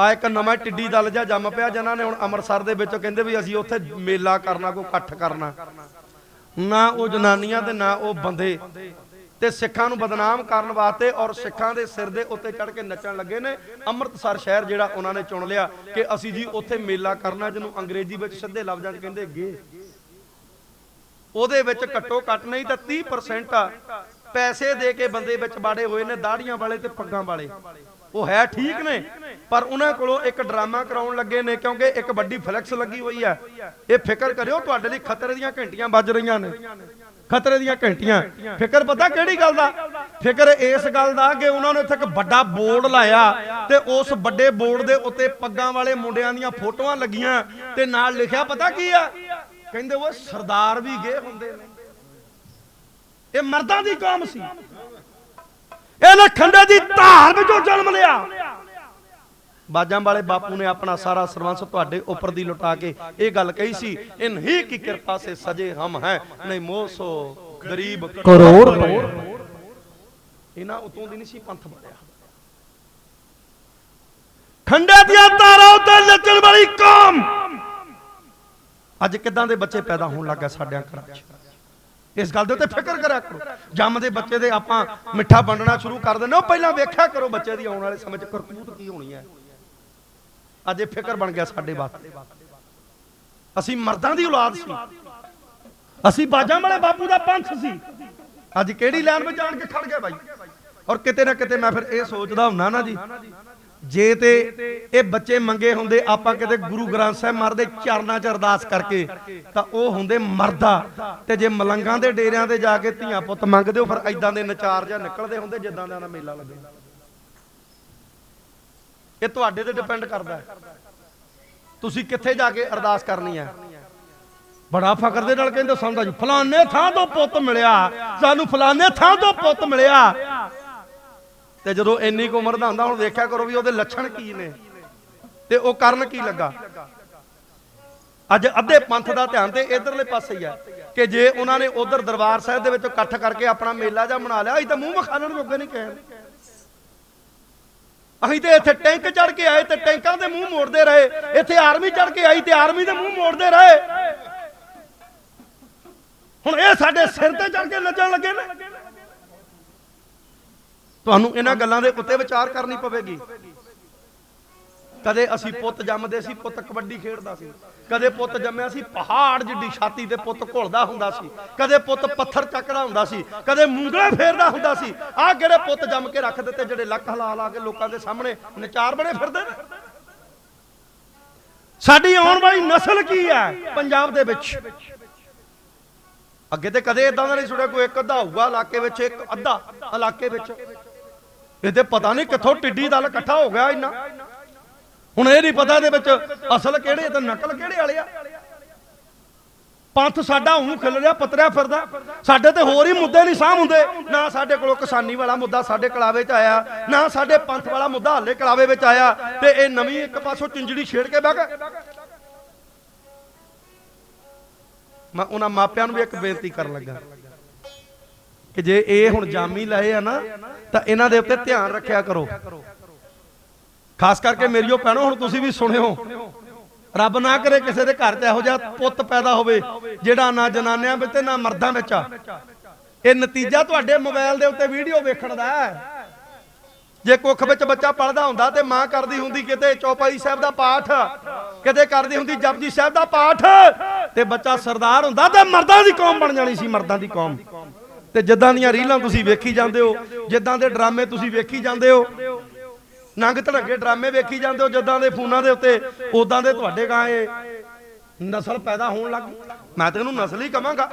ਆ ਇੱਕ ਨਵਾਂ ਟਿੱਡੀ ਦਲ ਜਿਹਾ ਜੰਮ ਪਿਆ ਜਿਨ੍ਹਾਂ ਨੇ ਹੁਣ ਅੰਮ੍ਰਿਤਸਰ ਦੇ ਵਿੱਚੋਂ ਕਹਿੰਦੇ ਵੀ ਅਸੀਂ ਉੱਥੇ ਮੇਲਾ ਕਰਨਾ, ਕੋਈ ਇਕੱਠ ਕਰਨਾ। ਨਾ ਉਹ ਜਨਾਨੀਆਂ ਤੇ ਨਾ ਉਹ ਬੰਦੇ। ਤੇ ਸਿੱਖਾਂ ਨੂੰ ਬਦਨਾਮ ਕਰਨ ਵਾਸਤੇ ਔਰ ਸਿੱਖਾਂ ਦੇ ਸਿਰ ਦੇ ਉੱਤੇ ਚੜ ਕੇ ਨੱਚਣ ਲੱਗੇ ਨੇ ਅੰਮ੍ਰਿਤਸਰ ਸ਼ਹਿਰ ਜਿਹੜਾ ਉਹਨਾਂ ਨੇ ਚੁਣ ਲਿਆ ਕਿ ਅਸੀਂ ਜੀ ਉੱਥੇ ਮੇਲਾ ਕਰਨਾ, ਜਿਹਨੂੰ ਅੰਗਰੇਜ਼ੀ ਵਿੱਚ ਸਿੱਧੇ ਲਫ਼ਜ਼ਾਂ 'ਚ ਕਹਿੰਦੇ ਗੇ ਉਹਦੇ ਵਿੱਚ ਘੱਟੋ ਘੱਟ ਨਹੀਂ ਤਾਂ 30% ਪੈਸੇ ਦੇ ਕੇ ਬੰਦੇ ਵਿੱਚ ਬਾੜੇ ਹੋਏ ਨੇ, ਦਾੜੀਆਂ ਵਾਲੇ ਤੇ ਪੱਗਾਂ ਵਾਲੇ। ਉਹ ਹੈ ਠੀਕ ਨੇ, ਪਰ ਉਹਨਾਂ ਕੋਲੋਂ ਇੱਕ ਡਰਾਮਾ ਕਰਾਉਣ ਲੱਗੇ ਨੇ ਕਿਉਂਕਿ ਇੱਕ ਵੱਡੀ ਫਲੈਕਸ ਲੱਗੀ ਹੋਈ ਹੈ। ਇਹ ਫਿਕਰ ਕਰਿਓ, ਤੁਹਾਡੇ ਲਈ ਖਤਰੇ ਦੀਆਂ ਘੰਟੀਆਂ ਵੱਜ ਰਹੀਆਂ ਨੇ। ਖਤਰੇ ਦੀਆਂ ਘੰਟੀਆਂ। ਫਿਕਰ ਪਤਾ ਕਿਹੜੀ ਗੱਲ ਦਾ? ਫਿਕਰ ਇਸ ਗੱਲ ਦਾ ਕਿ ਉਹਨਾਂ ਨੇ ਇੱਥੇ ਇੱਕ ਵੱਡਾ ਬੋਰਡ ਲਾਇਆ ਤੇ ਉਸ ਵੱਡੇ ਬੋਰਡ ਦੇ ਉੱਤੇ ਪੱਗਾਂ ਵਾਲੇ ਮੁੰਡਿਆਂ ਦੀਆਂ ਫੋਟੋਆਂ ਲੱਗੀਆਂ ਤੇ ਨਾਲ ਲਿਖਿਆ ਪਤਾ ਕੀ ਆ? ਕਹਿੰਦੇ ਉਹ ਸਰਦਾਰ ਵੀ ਗਏ ਹੁੰਦੇ ਨੇ। ਇਹ ਮਰਦਾਂ ਦੀ ਕੌਮ ਸੀ। ਇਹਨੇ ਖੰਡੇ ਦੀ ਧਾਰ ਵਿੱਚੋਂ ਜਨਮ ਲਿਆ। ਬਾਜਾਂ ਵਾਲੇ ਬਾਪੂ ਨੇ ਆਪਣਾ ਸਾਰਾ ਸਰਵੰਸ ਤੁਹਾਡੇ ਉੱਪਰ ਦੀ ਲੁਟਾ ਕੇ ਇਹ ਗੱਲ ਕਹੀ ਸੀ ਇਨ ਹੀ ਕੀ ਕਿਰਪਾ ਸੇ ਸਜੇ ਹਮ ਹੈ ਨਹੀਂ ਮੋਸੋ ਗਰੀਬ ਕਰੋੜ ਇਹਨਾਂ ਉਤੋਂ ਦੀ ਨਹੀਂ ਸੀ ਪੰਥ ਬਣਿਆ। ਖੰਡੇ ਦੀਆਂ ਧਾਰਾਂ ਉੱਤੇ ਨੱਚਣ ਵਾਲੀ ਕੌਮ। ਅੱਜ ਕਿਦਾਂ ਦੇ ਬੱਚੇ ਪੈਦਾ ਹੋਣ ਲੱਗਾ ਸਾਡੇ ਘਰਾਂ 'ਚ? ਇਸ ਗੱਲ ਦੇ ਉੱਤੇ ਫਿਕਰ ਕਰਿਆ ਕਰੋ। ਜੰਮਦੇ ਬੱਚੇ ਦੇ ਆਪਾਂ ਮਿੱਠਾ ਵੰਡਣਾ ਸ਼ੁਰੂ ਕਰ ਦਿੰਦੇ ਉਹ ਪਹਿਲਾਂ ਵੇਖਿਆ ਕਰੋ ਬੱਚੇ ਦੀ ਆਉਣ ਵਾਲੇ ਸਮੇਂ 'ਚ ਕਰਤੂਤ ਕੀ ਹੋਣੀ ਹੈ। ਅੱਜ ਇਹ ਫਿਕਰ ਬਣ ਗਿਆ ਸਾਡੇ ਵਾਸਤੇ। ਅਸੀਂ ਮਰਦਾਂ ਦੀ ਔਲਾਦ ਸੀ। ਅਸੀਂ ਬਾਜਾਂ ਵਾਲੇ ਬਾਪੂ ਦਾ ਪੰਥ ਸੀ। ਅੱਜ ਕਿਹੜੀ ਲਾਈਨ ਵਿੱਚ ਆਣ ਕੇ ਖੜ ਗਏ ਬਾਈ? ਔਰ ਕਿਤੇ ਨਾ ਕਿਤੇ ਮੈਂ ਫਿਰ ਇਹ ਸੋਚਦਾ ਹੁੰਨਾ ਨਾ ਜੀ ਜੇ ਤੇ ਇਹ ਬੱਚੇ ਮੰਗੇ ਹੁੰਦੇ, ਆਪਾਂ ਕਿਤੇ ਗੁਰੂ ਗ੍ਰੰਥ ਸਾਹਿਬ ਮਹਾਰਾਜ ਦੇ ਚਰਨਾਂ 'ਚ ਅਰਦਾਸ ਕਰਕੇ, ਤਾਂ ਉਹ ਹੁੰਦੇ ਮਰਦਾ। ਤੇ ਜੇ ਮਲੰਗਾਂ ਦੇ ਡੇਰਿਆਂ ਤੇ ਜਾ ਕੇ ਧੀਆਂ ਪੁੱਤ ਮੰਗਦੇ ਹੋ, ਫਿਰ ਐਦਾਂ ਦੇ ਨਚਾਰ ਜਾਂ ਨਿਕਲਦੇ ਹੁੰਦੇ, ਜਿੱਦਾਂ ਦਾ ਨਾ ਮੇਲਾ ਲੱਗੇ। ਇਹ ਤੁਹਾਡੇ ਤੇ ਡਿਪੈਂਡ ਕਰਦਾ ਹੈ। ਤੁਸੀਂ ਕਿੱਥੇ ਜਾ ਕੇ ਅਰਦਾਸ ਕਰਨੀ ਹੈ? ਬੜਾ ਫਖਰ ਦੇ ਨਾਲ ਕਹਿੰਦੇ ਸਾਨੂੰ ਜੀ ਫਲਾਣੇ ਥਾਂ ਤੋਂ ਪੁੱਤ ਮਿਲਿਆ, ਸਾਨੂੰ ਫਲਾਣੇ ਥਾਂ ਤੋਂ ਪੁੱਤ ਮਿਲਿਆ ਤੇ ਜਦੋਂ ਇੰਨੀ ਕੁ ਉਮਰ ਦਾ ਹੁੰਦਾ, ਹੁਣ ਵੇਖਿਆ ਕਰੋ ਵੀ ਉਹਦੇ ਲੱਛਣ ਕੀ ਨੇ। ਤੇ ਉਹ ਕਰਨ ਕੀ ਲੱਗਾ? ਅੱਜ ਅੱਧੇ ਪੰਥ ਦਾ ਧਿਆਨ ਤੇ ਇਧਰਲੇ ਪਾਸੇ ਹੀ ਆ ਕਿ ਜੇ ਉਹਨਾਂ ਨੇ ਉਧਰ ਦਰਬਾਰ ਸਾਹਿਬ ਦੇ ਵਿੱਚ ਇਕੱਠ ਕਰਕੇ ਆਪਣਾ ਮੇਲਾ ਜਾਂ ਮਨਾ ਲਿਆ, ਅਸੀਂ ਤਾਂ ਮੂੰਹ ਮਖਾਲਣ ਜੋਗੇ ਨਹੀਂ ਕਹਿਣ। ਅਸੀਂ ਤੇ ਇੱਥੇ ਟੈਂਕ ਚੜ ਕੇ ਆਏ ਤੇ ਟੈਂਕਾਂ ਦੇ ਮੂੰਹ ਮੋੜਦੇ ਰਹੇ। ਇੱਥੇ ਆਰਮੀ ਚੜ ਕੇ ਆਈ ਤੇ ਆਰਮੀ ਦੇ ਮੂੰਹ ਮੋੜਦੇ ਰਹੇ। ਹੁਣ ਇਹ ਸਾਡੇ ਸਿਰ ਤੇ ਚੜ ਕੇ ਨੱਚਣ ਲੱਗੇ ਨੇ। ਤੁਹਾਨੂੰ ਇਹਨਾਂ ਗੱਲਾਂ ਦੇ ਉੱਤੇ ਵਿਚਾਰ ਕਰਨੀ ਪਵੇਗੀ। ਕਦੇ ਅਸੀਂ ਪੁੱਤ ਜੰਮਦੇ ਸੀ, ਪੁੱਤ ਕਬੱਡੀ ਖੇਡਦਾ ਸੀ। ਕਦੇ ਪੁੱਤ ਜੰਮਿਆ ਸੀ, ਪਹਾੜ ਜਿੱਡੀ ਛਾਤੀ ਤੇ ਪੁੱਤ ਘੁਲਦਾ ਹੁੰਦਾ ਸੀ। ਕਦੇ ਪੁੱਤ ਪੱਥਰ ਚੱਕਦਾ ਹੁੰਦਾ ਸੀ, ਕਦੇ ਮੂੰਗਲੇ ਫੇਰਦਾ ਹੁੰਦਾ ਸੀ। ਆਹ ਕਿਹੜੇ ਪੁੱਤ ਜੰਮ ਕੇ ਰੱਖ ਦਿੱਤੇ, ਜਿਹੜੇ ਲੱਕ ਹਲਾ ਲਾ ਕੇ ਲੋਕਾਂ ਦੇ ਸਾਹਮਣੇ ਨਚਾਰ ਬਣੇ ਫਿਰਦੇ ਨੇ? ਸਾਡੀ ਆਉਣ ਵਾਲੀ ਨਸਲ ਕੀ ਹੈ ਪੰਜਾਬ ਦੇ ਵਿੱਚ? ਅੱਗੇ ਤੇ ਕਦੇ ਇਦਾਂ ਦਾ ਨਹੀਂ ਸੁਣਿਆ, ਕੋਈ ਇੱਕ ਅੱਧਾ ਹੋਊਗਾ ਇਲਾਕੇ ਵਿੱਚ, ਇੱਕ ਅੱਧਾ ਇਲਾਕੇ ਵਿੱਚ। ਇਹਦੇ ਪਤਾ ਨਹੀਂ ਕਿੱਥੋਂ ਟਿੱਡੀ ਦਲ ਇਕੱਠਾ ਹੋ ਗਿਆ ਇੰਨਾ। ਹੁਣ ਇਹ ਨਹੀਂ ਪਤਾ ਇਹਦੇ ਵਿੱਚ ਅਸਲ ਕਿਹੜੇ ਤੇ ਨਕਲ ਕਿਹੜੇ ਵਾਲੇ ਆ। ਪੰਥ ਸਾਡਾ ਹੂੰ ਖਿਲ ਰਿਹਾ, ਪਤਰਿਆ ਫਿਰਦਾ। ਸਾਡੇ ਤੇ ਹੋਰ ਹੀ ਮੁੱਦੇ ਨਹੀਂ ਸਾਂਭ ਹੁੰਦੇ। ਨਾ ਸਾਡੇ ਕੋਲੋਂ ਕਿਸਾਨੀ ਵਾਲਾ ਮੁੱਦਾ ਸਾਡੇ ਕਲਾਵੇ 'ਚ ਆਇਆ, ਨਾ ਸਾਡੇ ਪੰਥ ਵਾਲਾ ਮੁੱਦਾ ਹਾਲੇ ਕਲਾਵੇ ਵਿੱਚ ਆਇਆ ਤੇ ਇਹ ਨਵੀਂ ਇੱਕ ਪਾਸੋਂ ਚਿੰਜੜੀ ਛੇੜ ਕੇ ਬਹਿ ਗਏ। ਮੈਂ ਉਹਨਾਂ ਮਾਪਿਆਂ ਨੂੰ ਵੀ ਇੱਕ ਬੇਨਤੀ ਕਰਨ ਲੱਗਾ। ਕਿ ਜੇ ਇਹ ਹੁਣ ਜਾਮੀ ਲਏ ਆ ਨਾ, ਤਾਂ ਇਹਨਾਂ ਦੇ ਉੱਤੇ ਧਿਆਨ ਰੱਖਿਆ ਕਰੋ। ਖਾਸ ਕਰਕੇ ਮੇਰੀਓ ਭੈਣੋ, ਹੁਣ ਤੁਸੀਂ ਵੀ ਸੁਣਿਓ, ਰੱਬ ਨਾ ਕਰੇ ਕਿਸੇ ਦੇ ਘਰ 'ਚ ਇਹੋ ਜਿਹਾ ਪੁੱਤ ਪੈਦਾ ਹੋਵੇ, ਜਿਹੜਾ ਨਾ ਜਨਾਨਿਆਂ ਵਿੱਚ ਤੇ ਨਾ ਮਰਦਾਂ ਵਿੱਚ ਆ। ਇਹ ਨਤੀਜਾ ਤੁਹਾਡੇ ਮੋਬਾਈਲ ਦੇ ਉੱਤੇ ਵੀਡੀਓ ਵੇਖਣ ਦਾ ਹੈ। ਜੇ ਕੁੱਖ ਵਿੱਚ ਬੱਚਾ ਪੜਦਾ ਹੁੰਦਾ ਤੇ ਮਾਂ ਕਰਦੀ ਹੁੰਦੀ ਕਿਤੇ, ਚੌਪਾਈ ਸਾਹਿਬ ਦਾ ਪਾਠ, ਕਿਤੇ ਕਰਦੀ ਹੁੰਦੀ ਜਪਜੀ ਸਾਹਿਬ ਦਾ ਪਾਠ, ਤੇ ਬੱਚਾ ਸਰਦਾਰ ਹੁੰਦਾ ਤੇ ਮਰਦਾਂ ਦੀ ਕੌਮ ਬਣ ਜਾਣੀ ਸੀ, ਮਰਦਾਂ ਦੀ ਕੌਮ। ਤੇ ਜਿੱਦਾਂ ਦੀਆਂ ਰੀਲਾਂ ਤੁਸੀਂ ਵੇਖੀ ਜਾਂਦੇ ਹੋ, ਜਿੱਦਾਂ ਦੇ ਡਰਾਮੇ ਤੁਸੀਂ ਵੇਖੀ ਜਾਂਦੇ ਹੋ, ਨੰਗ ਧੜੱਗੇ ਡਰਾਮੇ ਵੇਖੀ ਜਾਂਦੇ ਹੋ, ਜਿੱਦਾਂ ਦੇ ਫੋਨਾਂ ਦੇ ਉੱਤੇ ਉਦਾਂ ਦੇ ਤੁਹਾਡੇ ਗਾਂ ਇਹ ਨਸਲ ਪੈਦਾ ਹੋਣ ਲੱਗ ਗਈ। ਮੈਂ ਤਾਂ ਇਹਨੂੰ ਨਸਲ ਹੀ ਕਵਾਂਗਾ,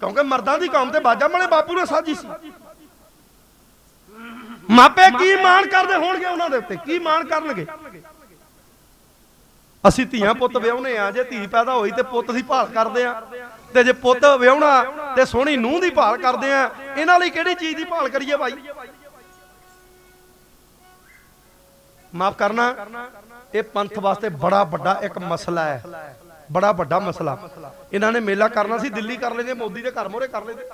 ਕਿਉਂਕਿ ਮਰਦਾਂ ਦੀ ਕੌਮ ਤੇ ਬਾਜਾਂ ਵਾਲੇ ਬਾਪੂ ਨੇ ਸਾਜੀ ਸੀ। ਮਾਪੇ ਕੀ ਮਾਣ ਕਰਦੇ ਹੋਣਗੇ ਉਹਨਾਂ ਦੇ ਉੱਤੇ? ਕੀ ਮਾਣ ਕਰਨਗੇ? ਅਸੀਂ ਧੀਆਂ ਪੁੱਤ ਵਿਆਹੁਨੇ ਆ ਜੇ ਧੀ ਪੈਦਾ ਹੋਈ ਤੇ ਪੁੱਤ ਦੀ ਭਾਲ ਕਰਦੇ ਆ ਤੇ ਜੇ ਪੁੱਤ ਵਿਆਹਣਾ ਤੇ ਸੋਹਣੀ ਨੂੰਹ ਦੀ ਭਾਲ ਕਰਦੇ ਆ, ਇਹਨਾਂ ਲਈ ਕਿਹੜੀ ਚੀਜ਼ ਦੀ ਭਾਲ ਕਰੀਏ ਭਾਈ ਮਾਫ ਕਰਨਾ, ਇਹ ਪੰਥ ਵਾਸਤੇ ਬੜਾ ਵੱਡਾ ਇੱਕ ਮਸਲਾ ਹੈ। ਬੜਾ ਵੱਡਾ ਮਸਲਾ। ਇਹਨਾਂ ਨੇ ਮੇਲਾ ਕਰਨਾ ਸੀ, ਦਿੱਲੀ ਕਰ ਲੈਂਦੇ, ਮੋਦੀ ਦੇ ਘਰ ਮੋਰੇ ਕਰ ਲੈਂਦੇ।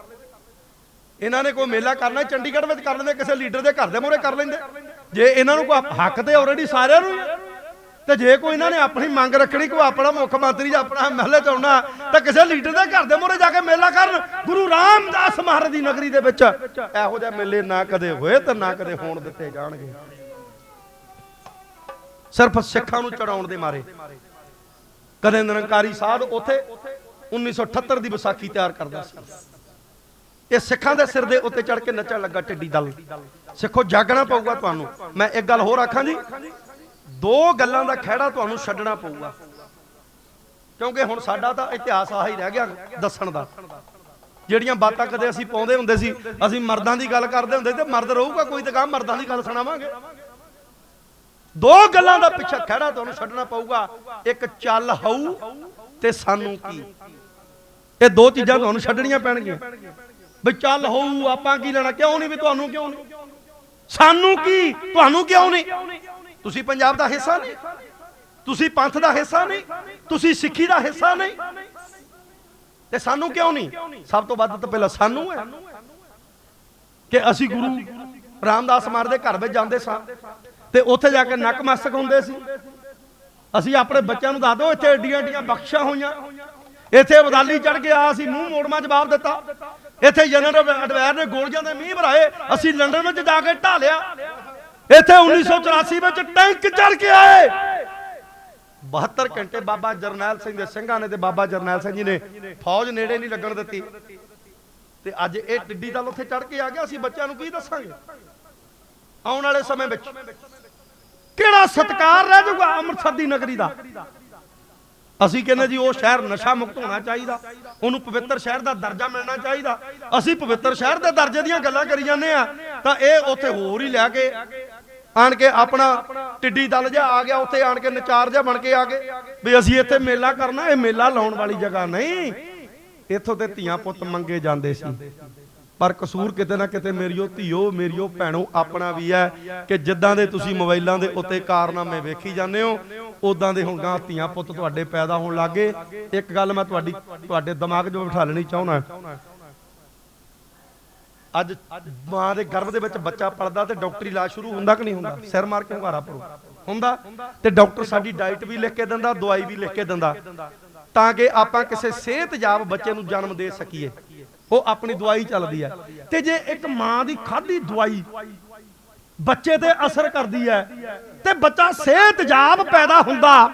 ਇਹਨਾਂ ਨੇ ਕੋਈ ਮੇਲਾ ਕਰਨਾ ਚੰਡੀਗੜ੍ਹ ਵਿੱਚ ਕਰ ਲੈਂਦੇ, ਕਿਸੇ ਲੀਡਰ ਦੇ ਘਰ ਦੇ ਮੋਰੇ ਕਰ ਲੈਂਦੇ। ਜੇ ਇਹਨਾਂ ਨੂੰ ਕੋਈ ਹੱਕ ਤੇ ਆਲਰੇਡੀ ਸਾਰਿਆਂ ਨੂੰ ਹੀ ਤੇ ਜੇ ਕੋਈ ਇਹਨਾਂ ਨੇ ਆਪਣੀ ਮੰਗ ਰੱਖਣੀ ਕੋਈ ਆਪਣਾ ਮੁੱਖ ਮੰਤਰੀ ਜਾਂ ਆਪਣਾ ਐਮਐਲਏ ਚਾਉਣਾ ਤਾਂ ਕਿਸੇ ਲੀਡਰ ਦੇ ਘਰ ਦੇ ਮੂਹਰੇ ਜਾ ਕੇ ਮੇਲਾ ਕਰਨ, ਗੁਰੂ ਰਾਮਦਾਸ ਮਹਾਰਾਜ ਦੀ ਨਗਰੀ ਦੇ ਵਿੱਚ। ਇਹੋ ਜਿਹੇ ਮੇਲੇ ਨਾ ਕਦੇ ਹੋਏ ਤੇ ਨਾ ਕਦੇ ਹੋਣ ਦਿੱਤੇ ਜਾਣਗੇ। ਸਿਰਫ ਸਿੱਖਾਂ ਨੂੰ ਚੜਾਉਣ ਦੇ ਮਾਰੇ। ਕਦੇ ਨਿਰੰਕਾਰੀ ਸਾਧ ਉੱਥੇ 1978 ਦੀ ਵਿਸਾਖੀ ਤਿਆਰ ਕਰਦਾ ਸੀ। ਇਹ ਸਿੱਖਾਂ ਦੇ ਸਿਰ ਦੇ ਉੱਤੇ ਚੜ ਕੇ ਨੱਚਣ ਲੱਗਾ ਟਿੱਡੀ ਦਲ। ਸਿੱਖੋ, ਜਾਗਣਾ ਪਊਗਾ ਤੁਹਾਨੂੰ। ਮੈਂ ਇੱਕ ਗੱਲ ਹੋਰ ਆਖਾਂ ਜੀ। ਦੋ ਗੱਲਾਂ ਦਾ ਖਹਿੜਾ ਤੁਹਾਨੂੰ ਛੱਡਣਾ ਪਊਗਾ। ਕਿਉਂਕਿ ਹੁਣ ਸਾਡਾ ਤਾਂ ਇਤਿਹਾਸ ਆਹ ਹੀ ਰਹਿ ਗਿਆ ਦੱਸਣ ਦਾ। ਜਿਹੜੀਆਂ ਬਾਤਾਂ ਕਦੇ ਅਸੀਂ ਪਾਉਂਦੇ ਹੁੰਦੇ ਸੀ, ਅਸੀਂ ਮਰਦਾਂ ਦੀ ਗੱਲ ਕਰਦੇ ਹੁੰਦੇ ਸੀ ਤੇ ਮਰਦ ਰਹੂਗਾ ਕੋਈ ਤਾਂ ਗਾਂ ਮਰਦਾਂ ਦੀ ਗੱਲ ਸੁਣਾਵਾਂਗੇ। ਦੋ ਗੱਲਾਂ ਦਾ ਪਿੱਛਾ ਖਹਿੜਾ ਤੁਹਾਨੂੰ ਛੱਡਣਾ ਪਊਗਾ, ਇੱਕ ਚੱਲ ਹਊ ਤੇ ਸਾਨੂੰ ਕੀ। ਇਹ ਦੋ ਚੀਜ਼ਾਂ ਤੁਹਾਨੂੰ ਛੱਡਣੀਆਂ ਪੈਣਗੀਆਂ। ਵੀ ਚੱਲ ਹੋਊ, ਆਪਾਂ ਕੀ ਲੈਣਾ, ਕਿਉਂ ਨਹੀਂ, ਵੀ ਤੁਹਾਨੂੰ ਕਿਉਂ ਨਹੀਂ? ਸਾਨੂੰ ਕੀ, ਤੁਹਾਨੂੰ ਕਿਉਂ ਨਹੀਂ? ਤੁਸੀਂ ਪੰਜਾਬ ਦਾ ਹਿੱਸਾ ਨਹੀਂ। ਤੁਸੀਂ ਪੰਥ ਦਾ ਹਿੱਸਾ ਨਹੀਂ। ਤੁਸੀਂ ਸਿੱਖੀ ਦਾ ਹਿੱਸਾ ਨਹੀਂ। ਤੇ ਸਾਨੂੰ ਕਿਉਂ ਨਹੀਂ? ਸਭ ਤੋਂ ਵੱਧ ਤਾਂ ਪਹਿਲਾਂ ਸਾਨੂੰ ਹੈ ਕਿ ਅਸੀਂ ਗੁਰੂ ਰਾਮਦਾਸ ਮਾਰ ਦੇ ਘਰ ਵਿੱਚ ਜਾਂਦੇ ਸਾਂ ਤੇ ਉੱਥੇ ਜਾ ਕੇ ਨੱਕ ਮਸਤਕ ਹੁੰਦੇ ਸੀ। ਅਸੀਂ ਆਪਣੇ ਬੱਚਿਆਂ ਨੂੰ ਦੱਸ ਦਿਓ, ਇੱਥੇ ਏਡੀਆਂ ਏਡੀਆਂ ਬਖਸ਼ਾਂ ਹੋਈਆਂ। ਇੱਥੇ ਬਦਾਲੀ ਚੜ ਕੇ ਆ ਅਸੀਂ ਮੂੰਹ ਮੋੜਮਾ ਜਵਾਬ ਦਿੱਤਾ। ਇੱਥੇ ਜਨਰਲ ਅਡਵੈਰ ਨੇ ਗੋਲੀਆਂ ਦੇ ਮੀਂਹ ਭਰਾਏ, ਅਸੀਂ ਲੰਡਨ ਵਿੱਚ ਜਾ ਕੇ ਢਾਲਿਆ ਇੱਥੇ 1984 ਵਿੱਚ ਟੈਂਕ ਚੜ ਕੇ ਆਏ। 72 ਘੰਟੇ ਬਾਬਾ ਜਰਨੈਲ ਸਿੰਘ ਦੇ ਸਿੰਘਾਂ ਨੇ ਤੇ ਬਾਬਾ ਜਰਨੈਲ ਸਿੰਘ ਜੀ ਨੇ ਫੌਜ ਨੇੜੇ ਨਹੀਂ ਲੱਗਣ ਦਿੱਤੀ। ਤੇ ਅੱਜ ਇਹ ਟਿੱਡੀ ਦਲ ਉੱਥੇ ਚੜ ਕੇ ਆ ਗਿਆ, ਅਸੀਂ ਬੱਚਿਆਂ ਨੂੰ ਕੀ ਦੱਸਾਂਗੇ? ਆਉਣ ਵਾਲੇ ਸਮੇਂ ਵਿੱਚ ਕਿਹੜਾ ਸਤਕਾਰ ਰਹਿ ਜਾਊਗਾ ਅੰਮ੍ਰਿਤਸਰ ਦੀ ਨਗਰੀ ਦਾ? ਅਸੀਂ ਕਹਿੰਦੇ ਜੀ, ਉਹ ਸ਼ਹਿਰ ਨਸ਼ਾ ਮੁਕਤ ਹੋਣਾ ਚਾਹੀਦਾ। ਉਹਨੂੰ ਪਵਿੱਤਰ ਸ਼ਹਿਰ ਦਾ ਦਰਜਾ ਮਿਲਣਾ ਚਾਹੀਦਾ। ਅਸੀਂ ਪਵਿੱਤਰ ਸ਼ਹਿਰ ਦੇ ਦਰਜੇ ਦੀਆਂ ਗੱਲਾਂ ਕਰੀ ਜਾਂਦੇ ਆ ਤਾਂ ਇਹ ਉੱਥੇ ਹੋਰ ਹੀ ਲੈ ਕੇ ਆਣ ਕੇ ਆਪਣਾ ਟਿੱਡੀ ਦਲ ਜਿਹਾ ਆ ਗਿਆ, ਉੱਥੇ ਆਣ ਕੇ ਨਚਾਰ ਜਿਹਾ ਬਣ ਕੇ ਆ ਗਏ ਵੀ ਅਸੀਂ ਇੱਥੇ ਮੇਲਾ ਕਰਨਾ, ਇਹ ਮੇਲਾ ਲਾਉਣ ਵਾਲੀ ਜਗ੍ਹਾ ਨਹੀਂ। ਇੱਥੋਂ ਤੇ ਧੀਆਂ ਪੁੱਤ ਮੰਗੇ ਜਾਂਦੇ ਸੀ। ਪਰ ਕਸੂਰ ਕਿਤੇ ਨਾ ਕਿਤੇ ਮੇਰੀਓ ਧੀਓ ਮੇਰੀਓ ਭੈਣੋ ਆਪਣਾ ਵੀ ਹੈ ਕਿ ਜਿੱਦਾਂ ਦੇ ਤੁਸੀਂ ਮੋਬਾਈਲਾਂ ਦੇ ਉੱਤੇ ਕਾਰਨਾਮੇ ਵੇਖੀ ਜਾਂਦੇ ਹੋ ਉਦਾਂ ਦੇ ਹੁਣ ਗਾਂ ਧੀਆਂ ਪੁੱਤ ਤੁਹਾਡੇ ਪੈਦਾ ਹੋਣ ਲੱਗੇ ਇੱਕ ਗੱਲ ਮੈਂ ਤੁਹਾਡੀ, ਤੁਹਾਡੇ ਦਿਮਾਗ 'ਚ ਬਿਠਾ ਲੈਣੀ ਚਾਹੁੰਦਾ। ਅੱਜ ਮਾਂ ਦੇ ਗਰਭ ਦੇ ਵਿੱਚ ਬੱਚਾ ਪਲਦਾ ਤੇ ਡਾਕਟਰੀ ਇਲਾਜ ਸ਼ੁਰੂ ਹੁੰਦਾ ਕਿ ਨਹੀਂ ਹੁੰਦਾ? ਸਿਰ ਮਾਰ ਕੇ ਹੁੰਗਾਰਾ ਪਰੂ ਹੁੰਦਾ? ਤੇ ਡਾਕਟਰ ਸਾਡੀ ਡਾਈਟ ਵੀ ਲਿਖ ਕੇ ਦਿੰਦਾ, ਦਵਾਈ ਵੀ ਲਿਖ ਕੇ ਦਿੰਦਾ। ਤਾਂ ਕਿ ਆਪਾਂ ਕਿਸੇ ਸਿਹਤਯਾਬ ਬੱਚੇ ਨੂੰ ਜਨਮ ਦੇ ਸਕੀਏ। ਉਹ ਆਪਣੀ ਦਵਾਈ ਚੱਲਦੀ ਹੈ। ਤੇ ਜੇ ਇੱਕ ਮਾਂ ਦੀ ਖਾਧੀ ਦਵਾਈ ਬੱਚੇ ਤੇ ਅਸਰ ਕਰਦੀ ਹੈ, ਤੇ ਬੱਚਾ ਸਿਹਤਯਾਬ ਪੈਦਾ ਹੁੰਦਾ,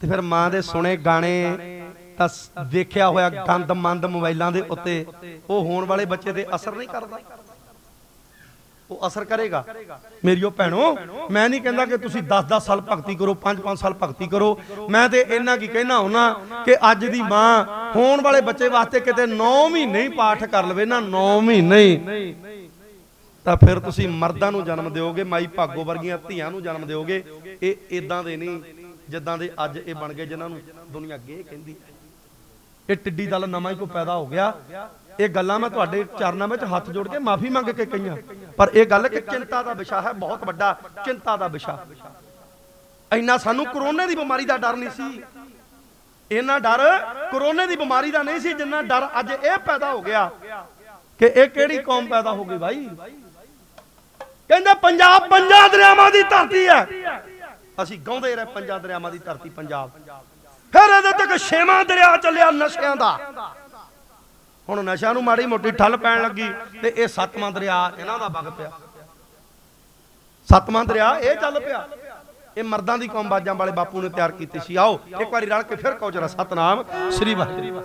ਤੇ ਫਿਰ ਮਾਂ ਦੇ ਸੁਣੇ ਗਾਣੇ ਦੇਖਿਆ ਹੋਇਆ ਗੰਦ ਮੰਦ ਮੋਬਾਈਲਾਂ ਦੇ ਉੱਤੇ, ਉਹ ਹੋਣ ਵਾਲੇ ਬੱਚੇ ਤੇ ਅਸਰ ਨਹੀਂ ਕਰਦਾ। ਉਹ ਅਸਰ ਕਰੇਗਾ। ਮੇਰੀਓ ਭੈਣੋ, ਮੈਂ ਨਹੀਂ ਕਹਿੰਦਾ ਕਿ ਤੁਸੀਂ 10-10 ਸਾਲ ਭਗਤੀ ਕਰੋ 5-5 ਸਾਲ ਭਗਤੀ ਕਰੋ। ਮੈਂ ਤੇ ਇਹਨਾਂ ਕੀ ਕਹਿਣਾ ਹੁਣਾ ਕਿ ਅੱਜ ਦੀ ਮਾਂ ਹੋਣ ਵਾਲੇ ਬੱਚੇ ਵਾਸਤੇ ਕਿਤੇ 9 ਮਹੀਨੇ ਹੀ ਪਾਠ ਕਰ ਲਵੇ ਨਾ 9 ਮਹੀਨੇ ਹੀ। ਤਾਂ ਫਿਰ ਤੁਸੀਂ ਮਰਦਾਂ ਨੂੰ ਜਨਮ ਦਿਓਗੇ, ਮਾਈ ਭਾਗੋ ਵਰਗੀਆਂ ਧੀਆਂ ਨੂੰ ਜਨਮ ਦਿਓਗੇ। ਇਹ ਇਦਾਂ ਦੇ ਨਹੀਂ, ਜਿੱਦਾਂ ਦੇ ਅੱਜ ਇਹ ਬਣ ਗਏ, ਜਿਨ੍ਹਾਂ ਨੂੰ ਦੁਨੀਆ ਗੇ ਕਹਿੰਦੀ ਇਹ ਟਿੱਡੀ ਦਲ ਨਵਾਂ ਹੀ ਕੋ ਪੈਦਾ ਹੋ ਗਿਆ। ਇਹ ਗੱਲਾਂ ਮੈਂ ਤੁਹਾਡੇ ਚਰਨਾਂ ਵਿੱਚ ਹੱਥ ਜੋੜ ਕੇ ਮਾਫੀ ਮੰਗ ਕੇ ਕਹੀਆਂ। ਪਰ ਇਹ ਗੱਲ ਕਿ ਚਿੰਤਾ ਦਾ ਵਿਸ਼ਾ ਹੈ, ਬਹੁਤ ਵੱਡਾ ਚਿੰਤਾ ਦਾ ਵਿਸ਼ਾ। ਇੰਨਾ ਸਾਨੂੰ ਕਰੋਨੇ ਦੀ ਬਿਮਾਰੀ ਦਾ ਡਰ ਨਹੀਂ ਸੀ। ਇੰਨਾ ਡਰ ਕਰੋਨੇ ਦੀ ਬਿਮਾਰੀ ਦਾ ਨਹੀਂ ਸੀ ਜਿੰਨਾ ਡਰ ਅੱਜ ਇਹ ਪੈਦਾ ਹੋ ਗਿਆ ਕਿ ਇਹ ਕਿਹੜੀ ਕੌਮ ਪੈਦਾ ਹੋ ਗਈ ਭਾਈ ਕਹਿੰਦੇ ਪੰਜਾਬ ਪੰਜਾਂ ਦਰਿਆਵਾਂ ਦੀ ਧਰਤੀ ਹੈ। ਅਸੀਂ ਗਾਉਂਦੇ ਰਹੇ ਪੰਜਾਂ ਦਰਿਆਵਾਂ ਦੀ ਧਰਤੀ, ਪੰਜਾਬ। ਇਹਦੇ ਤੱਕ ਛੇਵਾਂ ਦਰਿਆ ਚੱਲਿਆ ਨਸ਼ਿਆਂ ਦਾ। ਹੁਣ ਨਸ਼ਿਆਂ ਨੂੰ ਮਾੜੀ ਮੋਟੀ ਠੱਲ ਪੈਣ ਲੱਗੀ ਤੇ ਇਹ ਸੱਤਵਾਂ ਦਰਿਆ ਇਹਨਾਂ ਦਾ ਵਗ ਪਿਆ। ਸੱਤਵਾਂ ਦਰਿਆ ਇਹ ਚੱਲ ਪਿਆ। ਇਹ ਮਰਦਾਂ ਦੀ ਕੌਮ ਬਾਜਾਂ ਵਾਲੇ ਬਾਪੂ ਨੇ ਤਿਆਰ ਕੀਤੀ ਸੀ। ਆਓ, ਇੱਕ ਵਾਰੀ ਰਲ ਕੇ ਫਿਰ ਕਹੋ ਜਰਾ ਸਤਨਾਮ, ਸ੍ਰੀ ਵਾਹਿਗੁਰੂ।